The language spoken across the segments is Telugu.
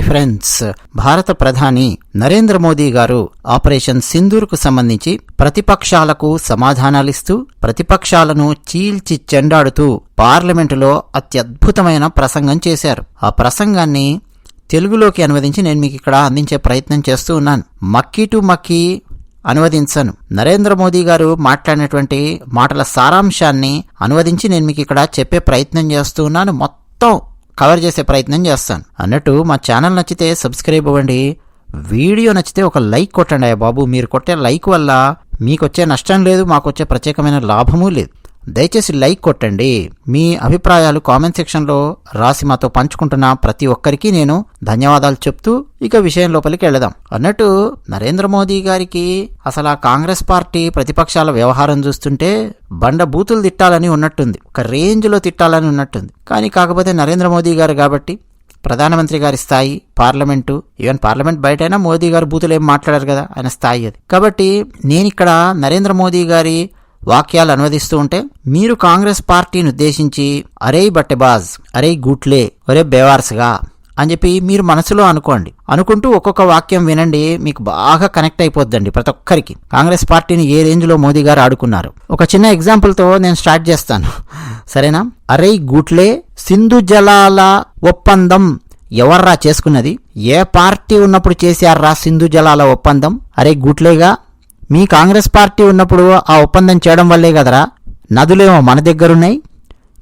Hi friends. భారత ప్రధాని నరేంద్ర మోదీ గారు ఆపరేషన్ సింధూర్కు సంబంధించి ప్రతిపక్షాలకు సమాధానాలిస్తూ ప్రతిపక్షాలను చీల్చి చెండాడుతూ పార్లమెంటులో అత్యద్భుతమైన ప్రసంగం చేశారు. ఆ ప్రసంగాన్ని తెలుగులోకి అనువదించి నేను మీకు ఇక్కడ అందించే ప్రయత్నం చేస్తూ ఉన్నాను. మక్కీ టు మక్కీ అనువదించను. నరేంద్ర మోదీ గారు మాట్లాడినటువంటి మాటల సారాంశాన్ని అనువదించి నేను మీకు ఇక్కడ చెప్పే ప్రయత్నం చేస్తూ ఉన్నాను. మొత్తం కవర్ చేసే ప్రయత్నం చేస్తాను. అన్నట్టు మా ఛానల్ నచ్చితే సబ్స్క్రైబ్ అవ్వండి. వీడియో నచ్చితే ఒక లైక్ కొట్టండి అయ్యా బాబు. మీరు కొట్టే లైక్ వల్ల మీకొచ్చే నష్టం లేదు మాకొచ్చే ప్రత్యేకమైన లాభమూ లేదు. దయచేసి లైక్ కొట్టండి. మీ అభిప్రాయాలు కామెంట్ సెక్షన్లో రాసి మాతో పంచుకుంటున్న ప్రతి ఒక్కరికి నేను ధన్యవాదాలు చెప్తూ ఇక విషయం లోపలికి వెళదాం. అన్నట్టు నరేంద్ర మోదీ గారికి అసలు ఆ కాంగ్రెస్ పార్టీ ప్రతిపక్షాల వ్యవహారం చూస్తుంటే బండ బూతులు తిట్టాలని ఉన్నట్టుంది. ఒక రేంజ్లో తిట్టాలని ఉన్నట్టుంది. కానీ కాకపోతే నరేంద్ర మోదీ గారు కాబట్టి ప్రధానమంత్రి గారి స్థాయి పార్లమెంటు ఈవెన్ పార్లమెంట్ బయటైనా మోదీ గారు బూతులు ఏం మాట్లాడారు కదా? ఆయన స్థాయి అది. కాబట్టి నేను ఇక్కడ నరేంద్ర మోదీ గారి వాక్యాలు అనువదిస్తూ ఉంటే మీరు కాంగ్రెస్ పార్టీని ఉద్దేశించి అరే బట్టెబాజ్ అరే గూట్లే ఒరే బేవార్స్గా అని చెప్పి మీరు మనసులో అనుకోండి. అనుకుంటూ ఒక్కొక్క వాక్యం వినండి మీకు బాగా కనెక్ట్ అయిపోద్దండి ప్రతి ఒక్కరికి. కాంగ్రెస్ పార్టీని ఏ రేంజ్లో మోదీ గారు ఆడుకున్నారు? ఒక చిన్న ఎగ్జాంపుల్తో నేను స్టార్ట్ చేస్తాను. సరేనా? అరే గూట్లే సింధు జలాల ఒప్పందం ఎవర్రా చేసుకున్నది? ఏ పార్టీ ఉన్నప్పుడు చేశారా సింధు జలాల ఒప్పందం? అరే గూట్లేగా మీ కాంగ్రెస్ పార్టీ ఉన్నప్పుడు ఆ ఒప్పందం చేయడం వల్లే కదరా? నదులేమో మన దగ్గరున్నాయి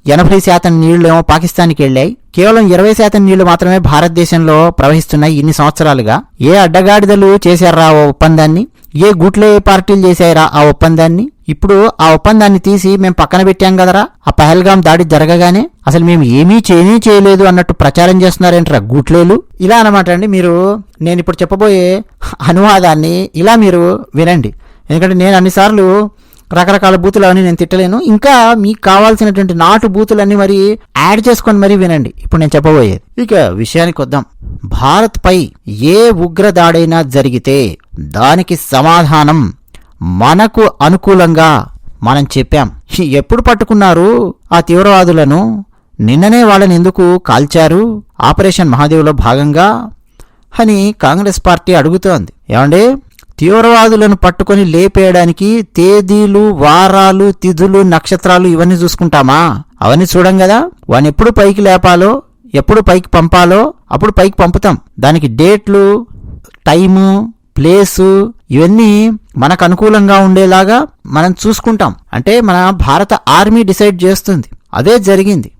ఎనభై శాతం నీళ్ళేమో పాకిస్తాన్కి వెళ్ళాయి. కేవలం ఇరవై శాతం నీళ్ళు మాత్రమే భారతదేశంలో ప్రవహిస్తున్నాయి ఇన్ని సంవత్సరాలుగా. ఏ అడ్డగాడిదలు చేశారా ఆ ఒప్పందాన్ని? ఏ గుట్లే పార్టీలు చేశారా ఆ ఒప్పందాన్ని? ఇప్పుడు ఆ ఒప్పందాన్ని తీసి మేము పక్కన పెట్టాం కదరా. ఆ పహల్గాం దాడి జరగగానే అసలు మేము ఏమీ చేయనీ చేయలేదు అన్నట్టు ప్రచారం చేస్తున్నారేంట్రా గూట్లేలు? ఇలా అనమాట అండి మీరు. నేను ఇప్పుడు చెప్పబోయే అనువాదాన్ని ఇలా మీరు వినండి. ఎందుకంటే నేను అన్నిసార్లు రకరకాల బూతులు అని నేను తిట్టలేను. ఇంకా మీకు కావాల్సినటువంటి నాటు బూతులన్నీ మరి యాడ్ చేసుకొని మరీ వినండి. ఇప్పుడు నేను చెప్పబోయేది. ఇక విషయానికి వద్దాం. భారత్పై ఏ ఉగ్ర దాడైనా జరిగితే దానికి సమాధానం మనకు అనుకూలంగా మనం చెప్పాం. ఎప్పుడు పట్టుకున్నారు ఆ తీవ్రవాదులను? నిన్ననే వాళ్ళని ఎందుకు కాల్చారు? ఆపరేషన్ మహాదేవ్లో భాగంగా అని కాంగ్రెస్ పార్టీ అడుగుతోంది. ఏమండి? తీవ్రవాదులను పట్టుకొని లేపేయడానికి తేదీలు వారాలు తిథులు నక్షత్రాలు ఇవన్నీ చూసుకుంటామా? అవన్నీ చూడం కదా. వాని ఎప్పుడు పైకి లేపాలో ఎప్పుడు పైకి పంపాలో అప్పుడు పైకి పంపుతాం. దానికి డేట్లు టైము ప్లేసు ఇవన్నీ మనకు అనుకూలంగా ఉండేలాగా మనం చూసుకుంటాం. అంటే మన భారత ఆర్మీ డిసైడ్ చేస్తుంది. అదే జరిగింది.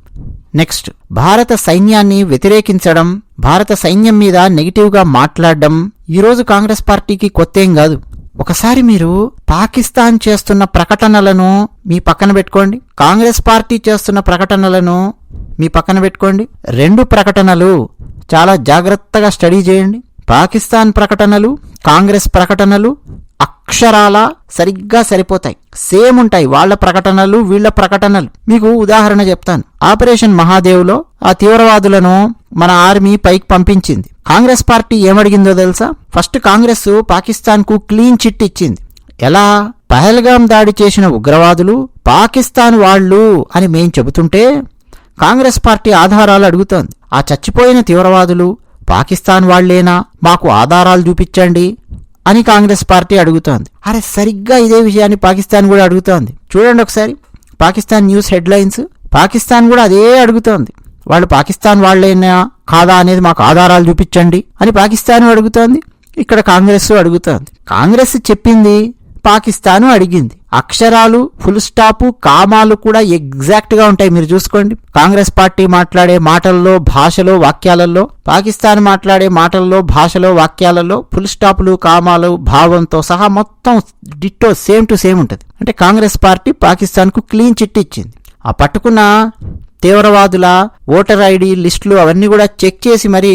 నెక్స్ట్ భారత సైన్యాన్ని వ్యతిరేకించడం భారత సైన్యం మీద నెగిటివ్గా మాట్లాడడం ఈరోజు కాంగ్రెస్ పార్టీకి కొత్తేం కాదు. ఒకసారి మీరు పాకిస్తాన్ చేస్తున్న ప్రకటనలను మీ పక్కన పెట్టుకోండి. కాంగ్రెస్ పార్టీ చేస్తున్న ప్రకటనలను మీ పక్కన పెట్టుకోండి. రెండు ప్రకటనలు చాలా జాగ్రత్తగా స్టడీ చేయండి. పాకిస్తాన్ ప్రకటనలు కాంగ్రెస్ ప్రకటనలు అక్షరాల సరిగ్గా సరిపోతాయి. సేమ్ ఉంటాయి వాళ్ళ ప్రకటనలు వీళ్ళ ప్రకటనలు. మీకు ఉదాహరణ చెప్తాను. ఆపరేషన్ మహాదేవ్లో ఆ తీవ్రవాదులను మన ఆర్మీ పైకి పంపించింది. కాంగ్రెస్ పార్టీ ఏమడిగిందో తెలుసా? ఫస్ట్ కాంగ్రెస్ పాకిస్తాన్కు క్లీన్ చిట్ ఇచ్చింది. ఎలా? పహల్గాం దాడి చేసిన ఉగ్రవాదులు పాకిస్తాన్ వాళ్ళు అని మేం చెబుతుంటే కాంగ్రెస్ పార్టీ ఆధారాలు అడుగుతోంది. ఆ చచ్చిపోయిన తీవ్రవాదులు పాకిస్తాన్ వాళ్ళేనా మాకు ఆధారాలు చూపించండి అని కాంగ్రెస్ పార్టీ అడుగుతోంది. అరే సరిగ్గా ఇదే విషయాన్ని పాకిస్తాన్ కూడా అడుగుతోంది. చూడండి ఒకసారి. పాకిస్తాన్ న్యూస్ హెడ్లైన్స్ పాకిస్తాన్ కూడా అదే అడుగుతోంది. వాళ్ళు పాకిస్తాన్ వాళ్ళైనా? కాదా అనేది మాకు ఆధారాలు చూపించండి అని పాకిస్తాన్ అడుగుతోంది. ఇక్కడ కాంగ్రెస్ అడుగుతోంది. కాంగ్రెస్ చెప్పింది పాకిస్తాను అడిగింది. అక్షరాలు ఫుల్ స్టాపు కామాలు కూడా ఎగ్జాక్ట్గా ఉంటాయి. మీరు చూసుకోండి. కాంగ్రెస్ పార్టీ మాట్లాడే మాటల్లో భాషలో వాక్యాలలో పాకిస్తాన్ మాట్లాడే మాటల్లో భాషలో వాక్యాలలో ఫుల్ స్టాపులు కామాలు భావంతో సహా మొత్తం డిట్టో సేమ్ టు సేమ్ ఉంటుంది. అంటే కాంగ్రెస్ పార్టీ పాకిస్తాన్కు క్లీన్ చిట్ ఇచ్చింది. ఆ పట్టుకున్న తీవ్రవాదుల ఓటర్ ఐడి లిస్టులు అవన్నీ కూడా చెక్ చేసి మరి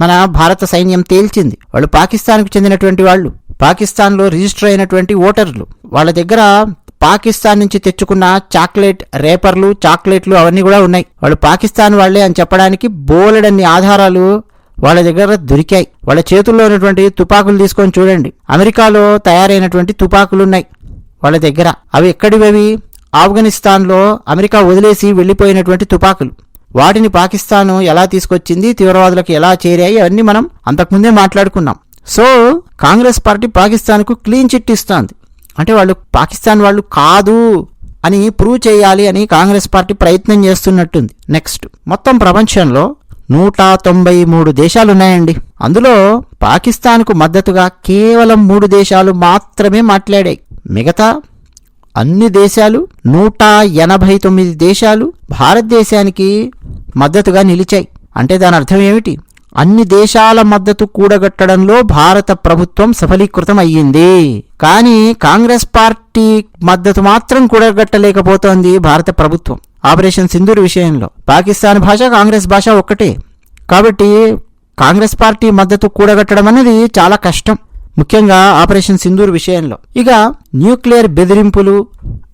మన భారత సైన్యం తేల్చింది. వాళ్ళు పాకిస్తాన్కు చెందినటువంటి వాళ్ళు. పాకిస్తాన్లో రిజిస్టర్ అయినటువంటి ఓటర్లు. వాళ్ళ దగ్గర పాకిస్తాన్ నుంచి తెచ్చుకున్న చాక్లెట్ రేపర్లు చాక్లెట్లు అవన్నీ కూడా ఉన్నాయి. వాళ్ళు పాకిస్తాన్ వాళ్ళే అని చెప్పడానికి బోలెడన్ని ఆధారాలు వాళ్ళ దగ్గర దొరికాయి. వాళ్ళ చేతుల్లో ఉన్నటువంటి తుపాకులు తీసుకొని చూడండి. అమెరికాలో తయారైనటువంటి తుపాకులు ఉన్నాయి వాళ్ళ దగ్గర. అవి ఎక్కడివి అవి ఆఫ్ఘనిస్తాన్లో అమెరికా వదిలేసి వెళ్ళిపోయినటువంటి తుపాకులు. వాటిని పాకిస్తాన్ ఎలా తీసుకొచ్చింది తీవ్రవాదులకు ఎలా చేరాయి అవన్నీ మనం అంతకుముందే మాట్లాడుకున్నాం. సో కాంగ్రెస్ పార్టీ పాకిస్తాన్కు క్లీన్ చిట్ ఇస్తోంది. అంటే వాళ్ళు పాకిస్తాన్ వాళ్ళు కాదు అని ప్రూవ్ చేయాలి అని కాంగ్రెస్ పార్టీ ప్రయత్నం చేస్తున్నట్టుంది. నెక్స్ట్ మొత్తం ప్రపంచంలో నూట తొంభై మూడు దేశాలున్నాయండి అందులో పాకిస్తాన్కు మద్దతుగా కేవలం మూడు దేశాలు మాత్రమే మాట్లాడాయి. మిగతా అన్ని దేశాలు నూట ఎనభై తొమ్మిది దేశాలు భారతదేశానికి మద్దతుగా నిలిచాయి. అంటే దాని అర్థం ఏమిటి? అన్ని దేశాల మద్దతు కూడగట్టడంలో భారత ప్రభుత్వం సఫలీకృతం అయ్యింది కానీ కాంగ్రెస్ పార్టీ మద్దతు మాత్రం కూడగట్టలేకపోతోంది భారత ప్రభుత్వం. ఆపరేషన్ సింధూర్ విషయంలో పాకిస్తాన్ భాష కాంగ్రెస్ భాష ఒక్కటే. కాబట్టి కాంగ్రెస్ పార్టీ మద్దతు కూడగట్టడం అనేది చాలా కష్టం. ముఖ్యంగా ఆపరేషన్ సింధూర్ విషయంలో. ఇక న్యూక్లియర్ బెదిరింపులు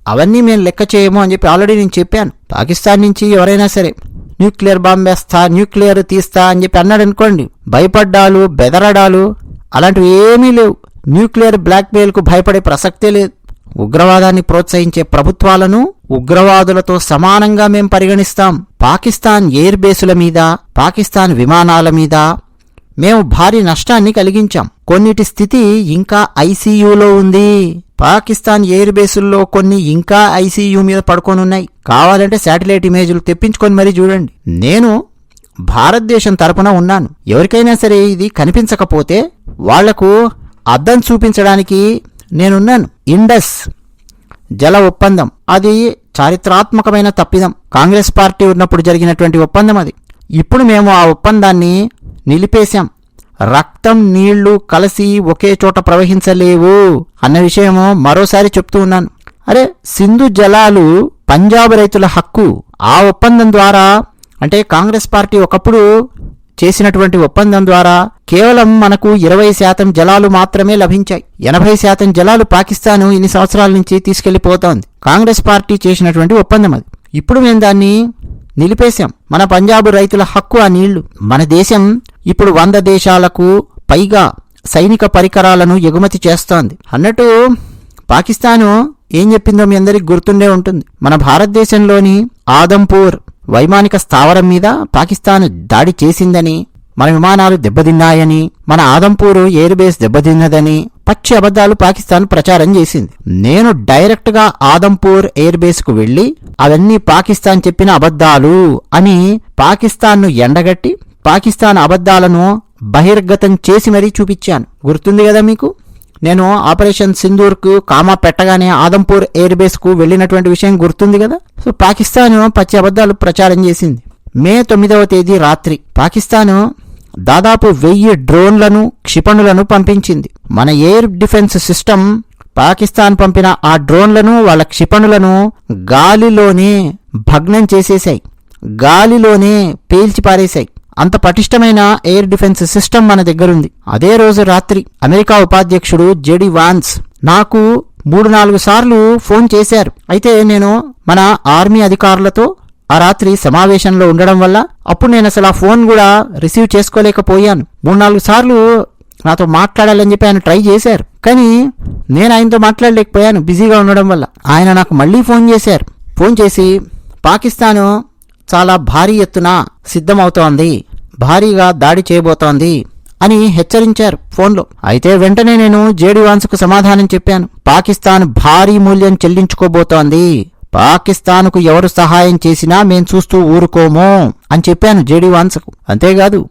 అవన్నీ మేము లెక్క చేయము అని చెప్పి ఆల్రెడీ నేను చెప్పాను. పాకిస్తాన్ నుంచి ఎవరైనా సరే న్యూక్లియర్ బాంబేస్తా న్యూక్లియర్ తీస్తా అని చెప్పి అన్నాడు అనుకోండి. భయపడ్డాలు బెదరడాలు అలాంటివి ఏమీ లేవు. న్యూక్లియర్ బ్లాక్మెయిల్కు భయపడే ప్రసక్తే లేదు. ఉగ్రవాదాన్ని ప్రోత్సహించే ప్రభుత్వాలను ఉగ్రవాదులతో సమానంగా మేం పరిగణిస్తాం. పాకిస్తాన్ ఎయిర్ బేసుల మీద పాకిస్తాన్ విమానాల మీద మేము భారీ నష్టాన్ని కలిగించాం. కొన్నిటి స్థితి ఇంకా ఐసీయూలో ఉంది. పాకిస్తాన్ ఎయిర్ బేసుల్లో కొన్ని ఇంకా ఐసీయూ మీద పడుకోనున్నాయి. కావాలంటే శాటిలైట్ ఇమేజ్లు తెప్పించుకొని మరీ చూడండి. నేను భారతదేశం తరపున ఉన్నాను. ఎవరికైనా సరే ఇది కనిపించకపోతే వాళ్ళకు అద్దం చూపించడానికి నేనున్నాను. ఇండస్ జల ఒప్పందం. అది చారిత్రాత్మకమైన తప్పిదం. కాంగ్రెస్ పార్టీ ఉన్నప్పుడు జరిగినటువంటి ఒప్పందం అది. ఇప్పుడు మేము ఆ ఒప్పందాన్ని నిలిపేశాం. రక్తం నీళ్ళు కలిసి ఒకే చోట ప్రవహించలేవు అన్న విషయము మరోసారి చెప్తూ ఉన్నాను. అరే సింధు జలాలు పంజాబ్ రైతుల హక్కు. ఆ ఒప్పందం ద్వారా అంటే కాంగ్రెస్ పార్టీ ఒకప్పుడు చేసినటువంటి ఒప్పందం ద్వారా కేవలం మనకు ఇరవై శాతం జలాలు మాత్రమే లభించాయి. ఎనభై శాతం జలాలు పాకిస్తాను ఇన్ని సంవత్సరాల నుంచి తీసుకెళ్ళిపోతోంది. కాంగ్రెస్ పార్టీ చేసినటువంటి ఒప్పందం అది. ఇప్పుడు మేము దాన్ని నిలిపేశాం. మన పంజాబ్ రైతుల హక్కు ఆ నీళ్ళు. మన దేశం ఇప్పుడు వంద దేశాలకు పైగా సైనిక పరికరాలను ఎగుమతి చేస్తోంది. అన్నట్టు పాకిస్తాను ఏం చెప్పిందో మీ అందరికి గుర్తుండే ఉంటుంది. మన భారతదేశంలోని ఆదంపూర్ వైమానిక స్థావరం మీద పాకిస్తాన్ దాడి చేసిందని మన విమానాలు దెబ్బతిన్నాయని మన ఆదంపూర్ ఎయిర్ బేస్ దెబ్బతిన్నదని పచ్చి అబద్ధాలు పాకిస్తాన్ ప్రచారం చేసింది. నేను డైరెక్ట్గా ఆదంపూర్ ఎయిర్ బేస్కు వెళ్ళి అవన్నీ పాకిస్తాన్ చెప్పిన అబద్ధాలు అని పాకిస్తాన్ను ఎండగట్టి పాకిస్తాన్ అబద్ధాలను బహిర్గతం చేసి మరీ చూపించాను. గుర్తుంది కదా మీకు? నేను ఆపరేషన్ సింధూర్కు కామా పెట్టగానే ఆదంపూర్ ఎయిర్ బేస్కు వెళ్ళినటువంటి విషయం గుర్తుంది కదా? సో పాకిస్తాన్ పచ్చి అబద్ధాలు ప్రచారం చేసింది. మే తొమ్మిదవ తేదీ రాత్రి పాకిస్తాన్ దాదాపు వెయ్యి డ్రోన్లను క్షిపణులను పంపించింది. మన ఎయిర్ డిఫెన్స్ సిస్టమ్ పాకిస్తాన్ పంపిన ఆ డ్రోన్లను వాళ్ళ క్షిపణులను గాలిలోనే భగ్నం చేసేశాయి గాలిలోనే పేల్చి పారేశాయి అంత పటిష్టమైన ఎయిర్ డిఫెన్స్ సిస్టమ్ మన దగ్గరుంది. అదే రోజు రాత్రి అమెరికా ఉపాధ్యక్షుడు జెడి వాన్స్ నాకు మూడు నాలుగు సార్లు ఫోన్ చేశారు. అయితే నేను మన ఆర్మీ అధికారులతో ఆ రాత్రి సమావేశంలో ఉండడం వల్ల అప్పుడు నేను అసలు ఆ ఫోన్ కూడా రిసీవ్ చేసుకోలేకపోయాను. మూడు నాలుగు సార్లు నాతో మాట్లాడాలని చెప్పి ఆయన ట్రై చేశారు. కానీ నేను ఆయనతో మాట్లాడలేకపోయాను బిజీగా ఉండడం వల్ల. ఆయన నాకు మళ్ళీ ఫోన్ చేశారు. ఫోన్ చేసి పాకిస్తాను చాలా భారీ ఎత్తున సిద్ధమవుతోంది. భారీగా దాడి చేయబోతోంది అని హెచ్చరించారు ఫోన్లో. అయితే వెంటనే నేను జేడి వాన్స్కు సమాధానం చెప్పాను. పాకిస్తాన్ భారీ మూల్యం చెల్లించుకోబోతోంది. పాకిస్తాన్కు ఎవరు సహాయం చేసినా మేం చూస్తూ ఊరుకోము అని చెప్పాను జేడి వాన్స్కు. అంతేకాదు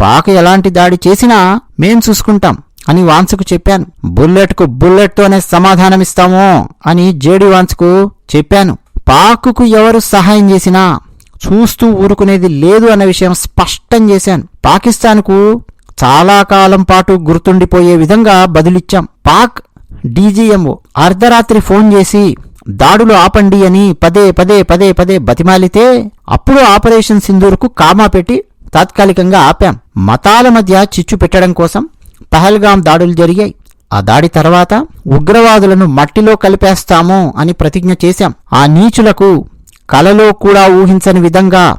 పాక్ ఎలాంటి దాడి చేసినా మేం చూసుకుంటాం అని వాన్స్కు చెప్పాను. బుల్లెట్కు బుల్లెట్తోనే సమాధానమిస్తాము అని జేడి వాన్స్కు చెప్పాను. పాకుకు ఎవరు సహాయం చేసినా చూస్తూ ఊరుకునేది లేదు అనే విషయం స్పష్టం చేశాను. పాకిస్తాన్కు చాలా కాలం పాటు గుర్తుండిపోయే విధంగా బదులిచ్చాం. పాక్ డీజీఎంఓ అర్ధరాత్రి ఫోన్ చేసి దాడులు ఆపండి అని పదే పదే పదే పదే బతిమాలితే అప్పుడు ఆపరేషన్ సింధూర్కు కామా పెట్టి తాత్కాలికంగా ఆపాం. మతాల మధ్య చిచ్చు పెట్టడం కోసం పహల్గాం దాడులు జరిగాయి. ఆ దాడి తర్వాత ఉగ్రవాదులను మట్టిలో కలిపేస్తాము అని ప్రతిజ్ఞ చేశాం. ఆ నీచులకు కలలో కూడా ఊహించని విధంగా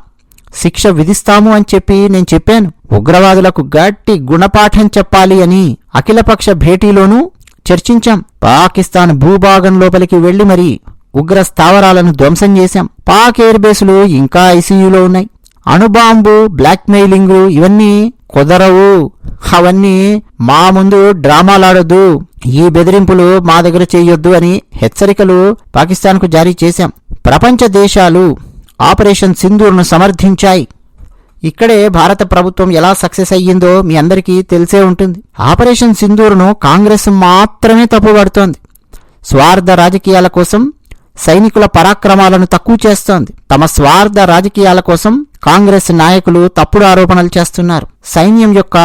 శిక్ష విధిస్తాము అని చెప్పి నేను చెప్పాను. ఉగ్రవాదులకు గట్టి గుణపాఠం చెప్పాలి అని అఖిలపక్ష భేటీలోనూ చర్చించాం. పాకిస్తాన్ భూభాగం లోపలికి వెళ్ళి మరి ఉగ్ర స్థావరాలను ధ్వంసం చేశాం. పాక్ ఎయిర్ బేసులు ఇంకా ఐసీయూలో ఉన్నాయి. అణుబాంబు బ్లాక్మెయిలింగ్ ఇవన్నీ కుదరవు. అవన్నీ మా ముందు డ్రామాలాడొద్దు. ఈ బెదిరింపులు మా దగ్గర చేయొద్దు అని హెచ్చరికలు పాకిస్తాన్కు జారీ చేశాం. ప్రపంచ దేశాలు ఆపరేషన్ సింధూర్ను సమర్థించాయి. ఇక్కడే భారత ప్రభుత్వం ఎలా సక్సెస్ అయ్యిందో మీ అందరికీ తెలిసే ఉంటుంది. ఆపరేషన్ సింధూర్ను కాంగ్రెస్ మాత్రమే తప్పుపడుతోంది స్వార్థ రాజకీయాల కోసం సైనికుల పరాక్రమాలను తక్కువ చేస్తోంది. తమ స్వార్థ రాజకీయాల కోసం కాంగ్రెస్ నాయకులు తప్పుడు ఆరోపణలు చేస్తున్నారు. సైన్యం యొక్క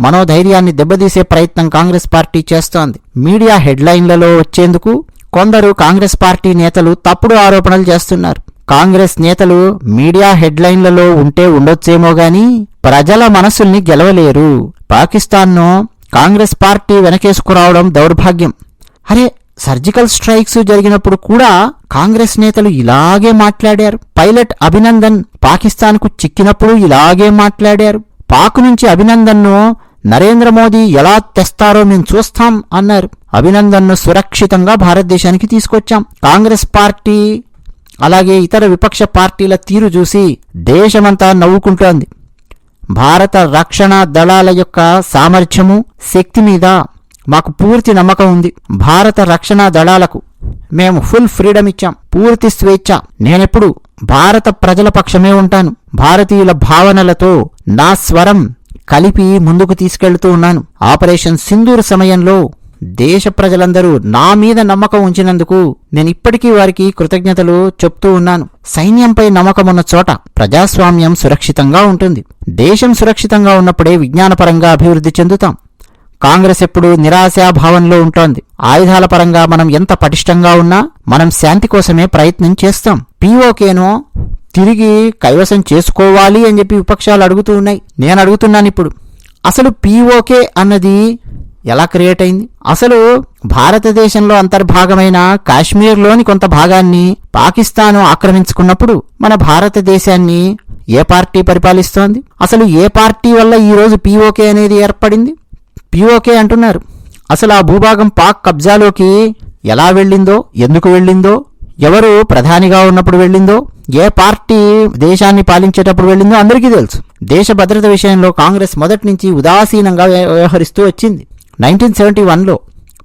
మనోధైర్యాన్ని దెబ్బతీసే ప్రయత్నం కాంగ్రెస్ పార్టీ చేస్తోంది. మీడియా హెడ్లైన్లలో వచ్చేందుకు కొందరు కాంగ్రెస్ పార్టీ నేతలు తప్పుడు ఆరోపణలు చేస్తున్నారు. కాంగ్రెస్ నేతలు మీడియా హెడ్లైన్లలో ఉంటే ఉండొచ్చేమో గాని ప్రజల మనసుల్ని గెలవలేరు. పాకిస్తాన్ను కాంగ్రెస్ పార్టీ వెనకేసుకురావడం దౌర్భాగ్యం. అరే సర్జికల్ స్ట్రైక్స్ జరిగినప్పుడు కూడా కాంగ్రెస్ నేతలు ఇలాగే మాట్లాడారు. పైలట్ అభినందన్ పాకిస్తాన్కు చిక్కినప్పుడు ఇలాగే మాట్లాడారు. పాక్ నుంచి అభినందన్ను నరేంద్ర మోదీ ఎలా తెస్తారో మేము చూస్తాం అన్నారు. అభినందన్ను సురక్షితంగా భారతదేశానికి తీసుకొచ్చాం. కాంగ్రెస్ పార్టీ అలాగే ఇతర విపక్ష పార్టీల తీరు చూసి దేశమంతా నవ్వుకుంటోంది. భారత రక్షణ దళాల యొక్క సామర్థ్యము శక్తి మీద మాకు పూర్తి నమ్మకం ఉంది. భారత రక్షణ దళాలకు మేము ఫుల్ ఫ్రీడమ్ ఇచ్చాం. పూర్తి స్వేచ్ఛ. నేనెప్పుడు భారత ప్రజల పక్షమే ఉంటాను. భారతీయుల భావనలతో నా స్వరం కలిపి ముందుకు తీసుకెళ్తూ ఉన్నాను. ఆపరేషన్ సింధూర్ సమయంలో దేశ ప్రజలందరూ నా మీద నమ్మకం ఉంచినందుకు నేను ఇప్పటికీ వారికి కృతజ్ఞతలు చెప్తూ ఉన్నాను. సైన్యంపై నమ్మకం ఉన్న చోట ప్రజాస్వామ్యం సురక్షితంగా ఉంటుంది. దేశం సురక్షితంగా ఉన్నప్పుడే విజ్ఞానపరంగా అభివృద్ధి చెందుతాం. కాంగ్రెస్ ఎప్పుడు నిరాశాభావంలో ఉంటోంది. ఆయుధాల పరంగా మనం ఎంత పటిష్టంగా ఉన్నా మనం శాంతి కోసమే ప్రయత్నం చేస్తాం. పీఓకేను తిరిగి కైవసం చేసుకోవాలి అని చెప్పి విపక్షాలు అడుగుతూ ఉన్నాయి. నేను అడుగుతున్నాను ఇప్పుడు. అసలు పీఓకే అన్నది ఎలా క్రియేట్ అయింది? అసలు భారతదేశంలో అంతర్భాగమైన కాశ్మీర్లోని కొంత భాగాన్ని పాకిస్తాను ఆక్రమించుకున్నప్పుడు మన భారతదేశాన్ని ఏ పార్టీ పరిపాలిస్తోంది? అసలు ఏ పార్టీ వల్ల ఈరోజు పీఓకే అనేది ఏర్పడింది? పీఓకే అంటున్నారు. అసలు ఆ భూభాగం పాక్ కబ్జాలోకి ఎలా వెళ్ళిందో ఎందుకు వెళ్ళిందో ఎవరు ప్రధానిగా ఉన్నప్పుడు వెళ్ళిందో ఏ పార్టీ దేశాన్ని పాలించేటప్పుడు వెళ్ళిందో అందరికీ తెలుసు. దేశ భద్రత విషయంలో కాంగ్రెస్ మొదటి నుంచి ఉదాసీనంగా వ్య- వ్యవహరిస్తూ వచ్చింది. నైన్టీన్ సెవెంటీ వన్లో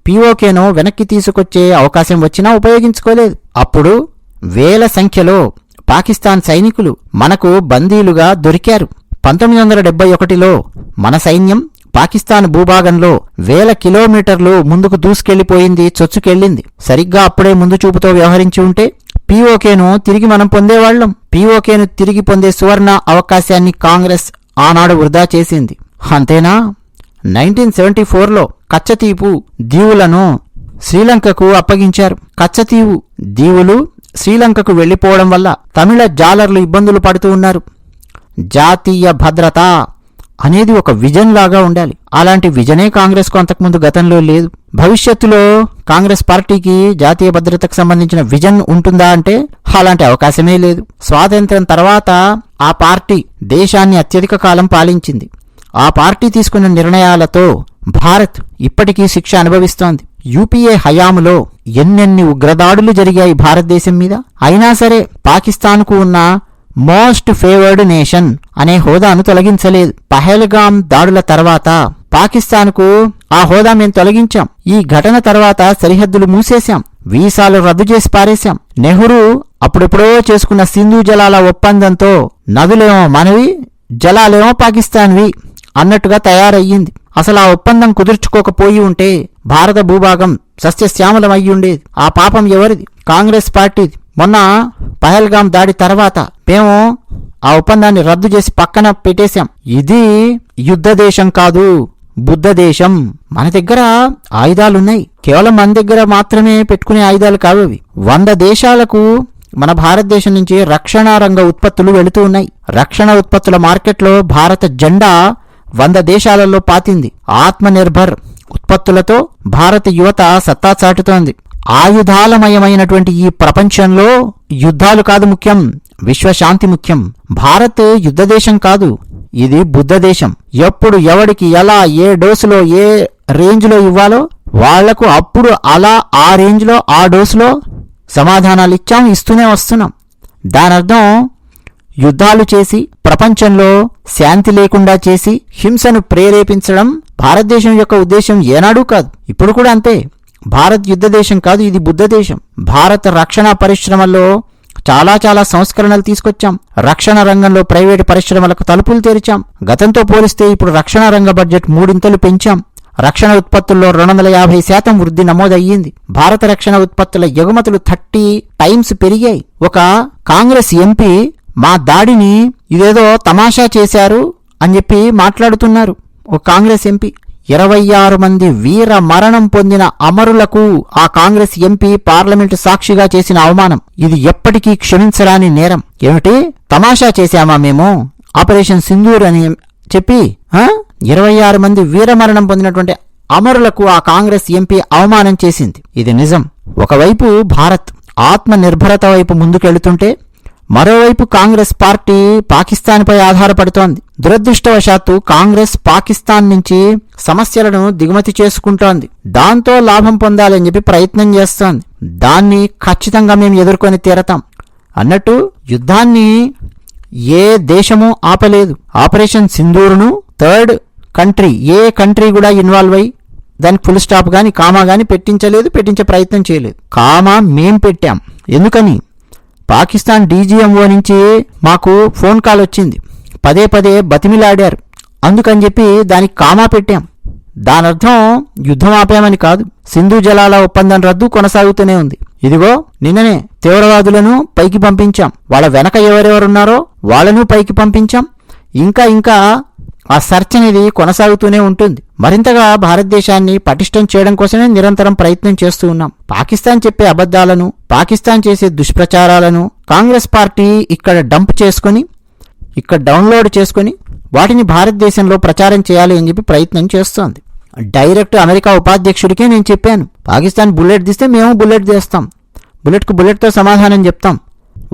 పీఓకేను వెనక్కి తీసుకొచ్చే అవకాశం వచ్చినా ఉపయోగించుకోలేదు. అప్పుడు వేల సంఖ్యలో పాకిస్తాన్ సైనికులు మనకు బందీలుగా దొరికారు. పంతొమ్మిది వందల డెబ్బై ఒకటిలో మన సైన్యం పాకిస్తాన్ భూభాగంలో వేల కిలోమీటర్లు ముందుకు దూసుకెళ్ళిపోయింది చొచ్చుకెళ్ళింది. సరిగ్గా అప్పుడే ముందు చూపుతో వ్యవహరించి ఉంటే పీఓకేను తిరిగి మనం పొందేవాళ్ళం పీఓకేను తిరిగి పొందే సువర్ణ అవకాశాన్ని కాంగ్రెస్ ఆనాడు వృధా చేసింది. అంతేనా? నైన్టీన్ సెవెంటీ ఫోర్లో కచ్చతీపు దీవులను శ్రీలంకకు అప్పగించారు. కచ్చతీవు దీవులు శ్రీలంకకు వెళ్ళిపోవడం వల్ల తమిళ జాలర్లు ఇబ్బందులు పడుతూ ఉన్నారు. జాతీయ భద్రత అనేది ఒక విజన్ లాగా ఉండాలి. అలాంటి విజనే కాంగ్రెస్కు అంతకుముందు గతంలో లేదు. భవిష్యత్తులో కాంగ్రెస్ పార్టీకి జాతీయ భద్రతకు సంబంధించిన విజన్ ఉంటుందా అంటే అలాంటి అవకాశమే లేదు. స్వాతంత్ర్యం తర్వాత ఆ పార్టీ దేశాన్ని అత్యధిక కాలం పాలించింది. ఆ పార్టీ తీసుకున్న నిర్ణయాలతో భారత్ ఇప్పటికీ శిక్ష అనుభవిస్తోంది. యూపీఏ హయాములో ఎన్నెన్ని ఉగ్రదాడులు జరిగాయి భారతదేశం మీద? అయినా సరే పాకిస్తాన్కు ఉన్న మోస్ట్ ఫేవర్డ్ నేషన్ అనే హోదాను తొలగించలేదు. పహల్గాం దాడుల తర్వాత పాకిస్తాన్కు ఆ హోదా మేము తొలగించాం. ఈ ఘటన తర్వాత సరిహద్దులు మూసేశాం. వీసాలు రద్దు చేసి పారేశాం. నెహ్రూ అప్పుడెప్పుడో చేసుకున్న సింధు జలాల ఒప్పందంతో నదులేమో మనవి జలాలేమో పాకిస్తాన్వి అన్నట్టుగా తయారయ్యింది. అసలు ఆ ఒప్పందం కుదుర్చుకోకపోయి ఉంటే భారత భూభాగం సస్యశ్యామలమయ్యుండేది. ఆ పాపం ఎవరిది? కాంగ్రెస్ పార్టీది. మొన్న పహల్గాం దాడి తర్వాత మేము ఆ ఒప్పందాన్ని రద్దు చేసి పక్కన పెట్టేశాం. ఇది యుద్ధ దేశం కాదు బుద్ధ దేశం. మన దగ్గర ఆయుధాలున్నాయి. కేవలం మన దగ్గర మాత్రమే పెట్టుకునే ఆయుధాలు కావు అవి. వంద దేశాలకు మన భారతదేశం నుంచి రక్షణ రంగ ఉత్పత్తులు వెళుతూ ఉన్నాయి. రక్షణ ఉత్పత్తుల మార్కెట్లో భారత జెండా వంద దేశాలలో పాతింది. ఆత్మనిర్భర్ ఉత్పత్తులతో భారత యువత సత్తా చాటుతోంది. ఆయుధాలమయమైనటువంటి ఈ ప్రపంచంలో యుద్ధాలు కాదు ముఖ్యం విశ్వశాంతి ముఖ్యం. భారత్ యుద్ధ దేశం కాదు ఇది బుద్ధ దేశం ఎప్పుడు ఎవడికి ఎలా ఏ డోసులో ఏ రేంజ్లో ఇవ్వాలో వాళ్ళకు అప్పుడు అలా ఆ రేంజ్లో ఆ డోసులో సమాధానాలు ఇచ్చాం ఇస్తూనే వస్తున్నాం. దానర్థం యుద్ధాలు చేసి ప్రపంచంలో శాంతి లేకుండా చేసి హింసను ప్రేరేపించడం భారతదేశం యొక్క ఉద్దేశం ఏనాడూ కాదు. ఇప్పుడు కూడా అంతే. భారత్ యుద్ధ దేశం కాదు ఇది బుద్ధ దేశం. భారత రక్షణ పరిశ్రమల్లో చాలా చాలా సంస్కరణలు తీసుకొచ్చాం. రక్షణ రంగంలో ప్రైవేటు పరిశ్రమలకు తలుపులు తెరిచాం. గతంతో పోలిస్తే ఇప్పుడు రక్షణ రంగ బడ్జెట్ మూడింతలు పెంచాం. రక్షణ ఉత్పత్తుల్లో రెండు వందల యాభై శాతం వృద్ధి నమోదయ్యింది. భారత రక్షణ ఉత్పత్తుల ఎగుమతులు థర్టీ టైమ్స్ పెరిగాయి. ఒక కాంగ్రెస్ ఎంపీ మా దాడిని ఇదేదో తమాషా చేశారు అని చెప్పి మాట్లాడుతున్నారు. ఒక కాంగ్రెస్ ఎంపీ ఇరవై ఆరు మంది వీర మరణం పొందిన అమరులకు ఆ కాంగ్రెస్ ఎంపీ పార్లమెంటు సాక్షిగా చేసిన అవమానం. ఇది ఎప్పటికీ క్షమించరాని నేరం. ఏమిటి? తమాషా చేశామా మేము? ఆపరేషన్ సింధూర్ అని చెప్పి ఇరవై ఆరు మంది వీరమరణం పొందినటువంటి అమరులకు ఆ కాంగ్రెస్ ఎంపీ అవమానం చేసింది. ఇది నిజం. ఒకవైపు భారత్ ఆత్మ నిర్భరత వైపు ముందుకెళ్తుంటే మరోవైపు కాంగ్రెస్ పార్టీ పాకిస్తాన్పై ఆధారపడుతోంది. దురదృష్టవశాత్తు కాంగ్రెస్ పాకిస్తాన్ నుంచి సమస్యలను దిగుమతి చేసుకుంటోంది. దాంతో లాభం పొందాలని చెప్పి ప్రయత్నం చేస్తోంది. దాన్ని ఖచ్చితంగా మేము ఎదుర్కొని తీరతాం. అన్నట్టు యుద్ధాన్ని ఏ దేశము ఆపలేదు. ఆపరేషన్ సింధూరును థర్డ్ కంట్రీ ఏ కంట్రీ కూడా ఇన్వాల్వ్ అయ్యి దానికి ఫుల్ స్టాప్ కానీ కామా కానీ పెట్టించలేదు పెట్టించే ప్రయత్నం చేయలేదు. కామా మేం పెట్టాం. ఎందుకని? పాకిస్తాన్ డీజీఎంఓ నుంచి మాకు ఫోన్ కాల్ వచ్చింది. పదే పదే బతిమిలాడారు. అందుకని చెప్పి దానికి కామా పెట్టాం. దానర్థం యుద్ధం ఆపామని కాదు. సింధు జలాల ఒప్పందం రద్దు కొనసాగుతూనే ఉంది. ఇదిగో నిన్ననే తీవ్రవాదులను పైకి పంపించాం. వాళ్ళ వెనక ఎవరెవరున్నారో వాళ్ళను పైకి పంపించాం. ఇంకా ఇంకా ఆ సెర్చ్ అనేది కొనసాగుతూనే ఉంటుంది. మరింతగా భారతదేశాన్ని పటిష్టం చేయడం కోసమే నిరంతరం ప్రయత్నం చేస్తూ ఉన్నాం. పాకిస్తాన్ చెప్పే అబద్ధాలను పాకిస్తాన్ చేసే దుష్ప్రచారాలను కాంగ్రెస్ పార్టీ ఇక్కడ డంప్ చేసుకొని ఇక్కడ డౌన్లోడ్ చేసుకొని వాటిని భారతదేశంలో ప్రచారం చేయాలి అని చెప్పి ప్రయత్నం చేస్తోంది. డైరెక్ట్ అమెరికా ఉపాధ్యక్షుడికే నేను చెప్పాను పాకిస్తాన్ బుల్లెట్ తీస్తే మేము బుల్లెట్ తీస్తాం. బుల్లెట్కు బుల్లెట్తో సమాధానం చెప్తాం.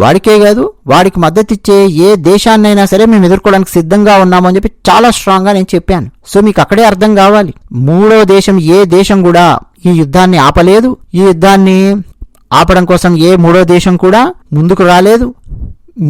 వాడికే కాదు వాడికి మద్దతు ఇచ్చే ఏ దేశాన్నైనా సరే మేము ఎదుర్కోవడానికి సిద్ధంగా ఉన్నామని చెప్పి చాలా స్ట్రాంగ్గా నేను చెప్పాను. సో మీకు అక్కడే అర్థం కావాలి. మూడో దేశం ఏ దేశం కూడా ఈ యుద్ధాన్ని ఆపలేదు. ఈ యుద్ధాన్ని ఆపడం కోసం ఏ మూడో దేశం కూడా ముందుకు రాలేదు.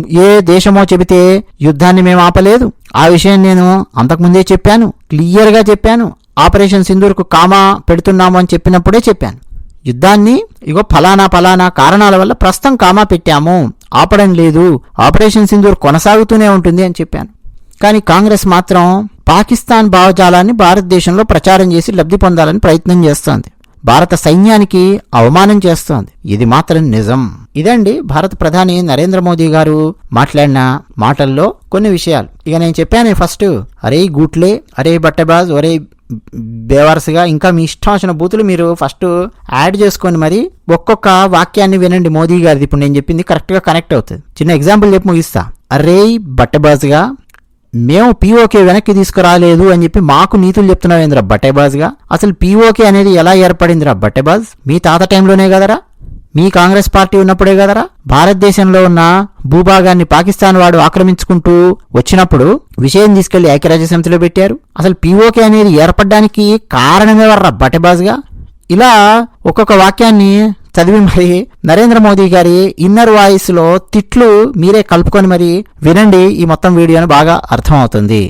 ఏ దేశమో చెబితే యుద్ధాన్ని మేము ఆపలేదు. ఆ విషయం నేను అంతకుముందే చెప్పాను. క్లియర్గా చెప్పాను. ఆపరేషన్ సింధూర్కు కామా పెడుతున్నాము అని చెప్పినప్పుడే చెప్పాను. యుద్ధాన్ని ఇగో ఫలానా ఫలానా కారణాల వల్ల ప్రస్తుతం కామా పెట్టాము. ఆపడం లేదు. ఆపరేషన్ సింధూర్ కొనసాగుతూనే ఉంటుంది అని చెప్పాను. కానీ కాంగ్రెస్ మాత్రం పాకిస్తాన్ భావజాలాన్ని భారతదేశంలో ప్రచారం చేసి లబ్ధి పొందాలని ప్రయత్నం చేస్తోంది. భారత సైన్యానికి అవమానం చేస్తోంది. ఇది మాత్రం నిజం. ఇదండి భారత ప్రధాని నరేంద్ర మోదీ గారు మాట్లాడిన మాటల్లో కొన్ని విషయాలు. ఇక నేను చెప్పాను ఫస్ట్ అరే గూట్లే అరే బట్టబాజ్ ఒరే బేవర్స్గా ఇంకా మీ ఇష్టం వచ్చిన బూతులు మీరు ఫస్ట్ యాడ్ చేసుకొని మరి ఒక్కొక్క వాక్యాన్ని వినండి మోదీ గారిది. ఇప్పుడు నేను చెప్పింది కరెక్ట్గా కనెక్ట్ అవుతుంది. చిన్న ఎగ్జాంపుల్ చెప్పి ముగిస్తా. అరే బట్టబాజ్గా మేము పీఓకే వెనక్కి తీసుకురాలేదు అని చెప్పి మాకు నీతులు చెప్తున్నావేంద్రా బట్టేబాజ్గా అసలు పీఓకే అనేది ఎలా ఏర్పడిందిరా బట్టేబాజ్? మీ తాత టైంలోనే కదరా? మీ కాంగ్రెస్ పార్టీ ఉన్నప్పుడే కదరా? భారతదేశంలో ఉన్న భూభాగాన్ని పాకిస్తాన్ వాడు ఆక్రమించుకుంటూ వచ్చినప్పుడు విషయం తీసుకెళ్ళి ఐక్యరాజ్య సమితిలో పెట్టారు. అసలు పీఓకే అనేది ఏర్పడడానికి కారణమేవర్రా బట్టెబాజ్గా ఇలా ఒక్కొక్క వాక్యాన్ని చదివి మరి నరేంద్ర మోదీ గారి ఇన్నర్ వాయిస్లో తిట్లు మీరే కలుపుకొని మరి వినండి. ఈ మొత్తం వీడియోను బాగా అర్థమవుతుంది.